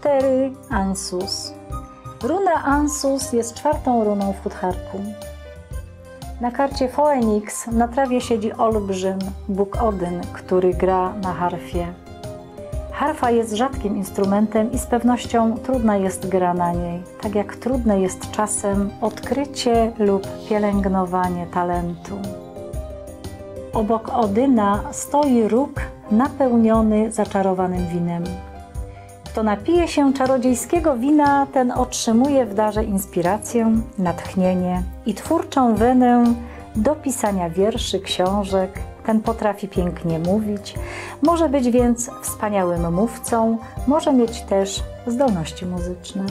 4 Ansus. Runa Ansus jest czwartą runą w Futharku. Na karcie Phoenix na trawie siedzi olbrzym, Bóg Odyn, który gra na harfie. Harfa jest rzadkim instrumentem i z pewnością trudna jest gra na niej, tak jak trudne jest czasem odkrycie lub pielęgnowanie talentu. Obok Odyna stoi róg napełniony zaczarowanym winem. Kto napije się czarodziejskiego wina, ten otrzymuje w darze inspirację, natchnienie i twórczą wenę do pisania wierszy, książek. Ten potrafi pięknie mówić, może być więc wspaniałym mówcą, może mieć też zdolności muzyczne.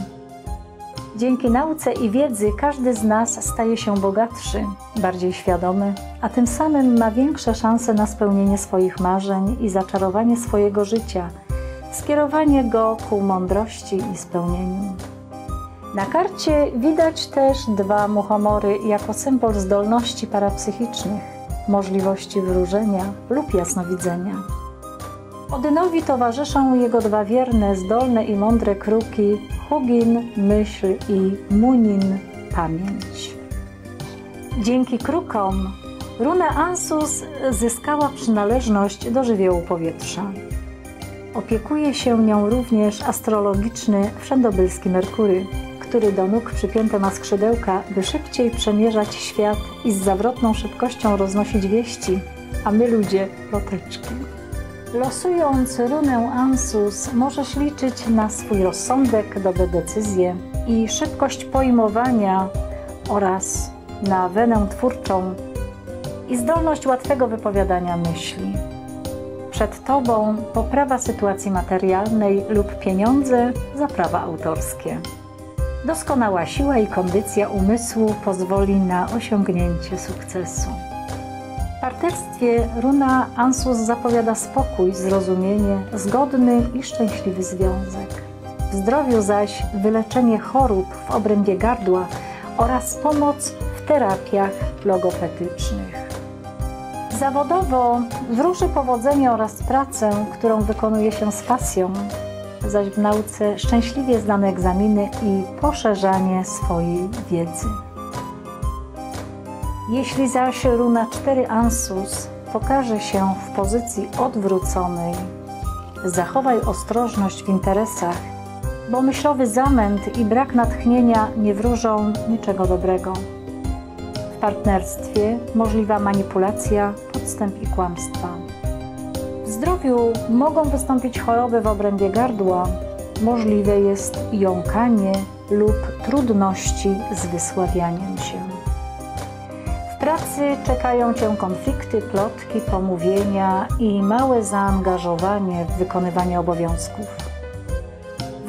Dzięki nauce i wiedzy każdy z nas staje się bogatszy, bardziej świadomy, a tym samym ma większe szanse na spełnienie swoich marzeń i zaczarowanie swojego życia, skierowanie go ku mądrości i spełnieniu. Na karcie widać też dwa muchomory jako symbol zdolności parapsychicznych, możliwości wróżenia lub jasnowidzenia. Odynowi towarzyszą jego dwa wierne, zdolne i mądre kruki Hugin, myśl i Munin, pamięć. Dzięki krukom runa Ansus zyskała przynależność do żywiołu powietrza. Opiekuje się nią również astrologiczny wszędobylski Merkury, który do nóg przypięte ma skrzydełka, by szybciej przemierzać świat i z zawrotną szybkością roznosić wieści, a my ludzie ploteczki. Losując runę Ansus, możesz liczyć na swój rozsądek, dobre decyzje i szybkość pojmowania oraz na wenę twórczą i zdolność łatwego wypowiadania myśli. Przed Tobą poprawa sytuacji materialnej lub pieniądze za prawa autorskie. Doskonała siła i kondycja umysłu pozwoli na osiągnięcie sukcesu. W partnerstwie runa Ansus zapowiada spokój, zrozumienie, zgodny i szczęśliwy związek. W zdrowiu zaś wyleczenie chorób w obrębie gardła oraz pomoc w terapiach logopedycznych. Zawodowo wróży powodzenie oraz pracę, którą wykonuje się z pasją, zaś w nauce szczęśliwie zdane egzaminy i poszerzanie swojej wiedzy. Jeśli zaś runa 4 Ansus pokaże się w pozycji odwróconej, zachowaj ostrożność w interesach, bo myślowy zamęt i brak natchnienia nie wróżą niczego dobrego. W partnerstwie możliwa manipulacja, podstęp i kłamstwa. W zdrowiu mogą wystąpić choroby w obrębie gardła, możliwe jest jąkanie lub trudności z wysławianiem się pracy czekają Cię konflikty, plotki, pomówienia i małe zaangażowanie w wykonywanie obowiązków.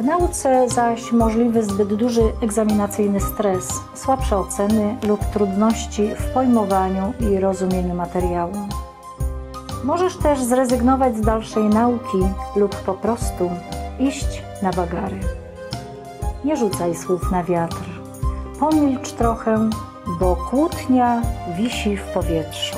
W nauce zaś możliwy zbyt duży egzaminacyjny stres, słabsze oceny lub trudności w pojmowaniu i rozumieniu materiału. Możesz też zrezygnować z dalszej nauki lub po prostu iść na wagary. Nie rzucaj słów na wiatr. Pomilcz trochę bo kłótnia wisi w powietrzu.